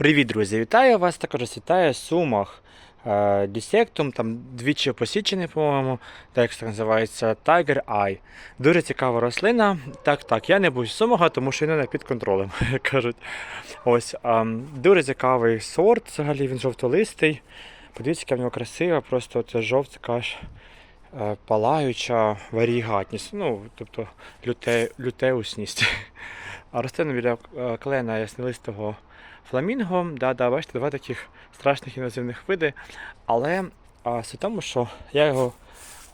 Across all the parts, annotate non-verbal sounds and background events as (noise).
Привіт, друзі! Вітаю вас! Також вітаю Сумах. Дісектум, там двічі посічений, по-моєму, так це називається Tiger Eye. Дуже цікава рослина. Так, так, я не був Сумага, тому що він не під контролем, (laughs) як кажуть. Ось, а, дуже цікавий сорт, взагалі він жовтолистий. Подивіться, яка в нього красива, просто це жовта ж е, палаюча варігатність. Ну, тобто люте, лютеусність. (laughs) А рослина біля е, клена яснолистого фламінго. Да, да, бачите, два таких страшних інвазивних види. Але а, суть тому, що я його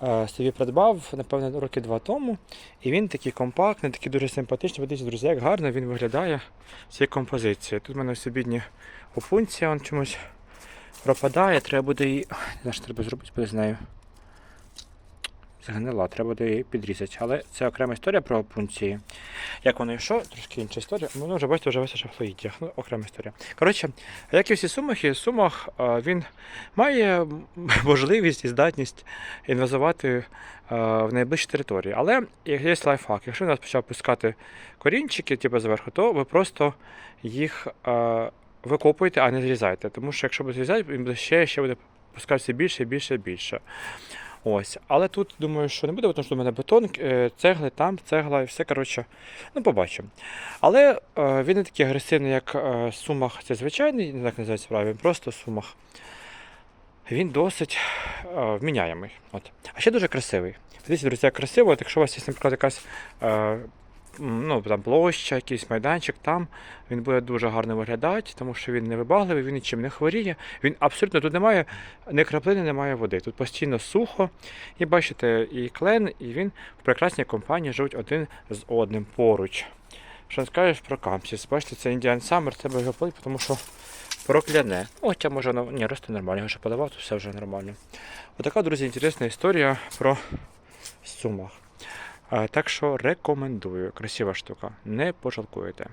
е, собі придбав, напевно, роки два тому. І він такий компактний, такий дуже симпатичний. Подивіться, друзі, як гарно він виглядає в цій композиції. Тут в мене ось обідні опунція, он чомусь пропадає. Треба буде її. Не знаю, що треба зробити буде з нею. Згнила, треба буде її підрізати. Але це окрема історія про опунції. Як воно йшло, трошки інша історія. Ну, вже бачите, вже весь шафлоїддя. Ну, окрема історія. Коротше, як і всі сумахи, сумах він має (laughs) можливість і здатність інвазувати в найближчі території. Але є лайфхак. Якщо у нас почав пускати корінчики, типу зверху, то ви просто їх викопуєте, а не зрізаєте. Тому що якщо ви зрізаєте, він буде ще, ще буде пускатися більше, більше, більше. Ось, але тут думаю, що не буде, тому що в мене бетон, е, цегли, там цегла і все. Коротше, ну побачимо. Але е, він не такий агресивний, як е, сумах. Це звичайний, не так називається правильно, він просто сумах. Він досить вміняємий. От. А ще дуже красивий. Дивіться, друзі, як красиво, от якщо у вас є, наприклад, якась ну, там, площа, якийсь майданчик, там він буде дуже гарно виглядати, тому що він не вибагливий, він нічим не хворіє. Він абсолютно тут немає ні краплини, немає води. Тут постійно сухо. І бачите, і клен, і він в прекрасній компанії живуть один з одним поруч. Що не скажеш про кампсіс? Бачите, це Індіан Саммер, треба його полити, тому що прокляне. Хоча може ні, росте нормально, його ще подавав, то все вже нормально. Отака, друзі, інтересна історія про сумах. Так що рекомендую. Красива штука. Не пожалкуєте.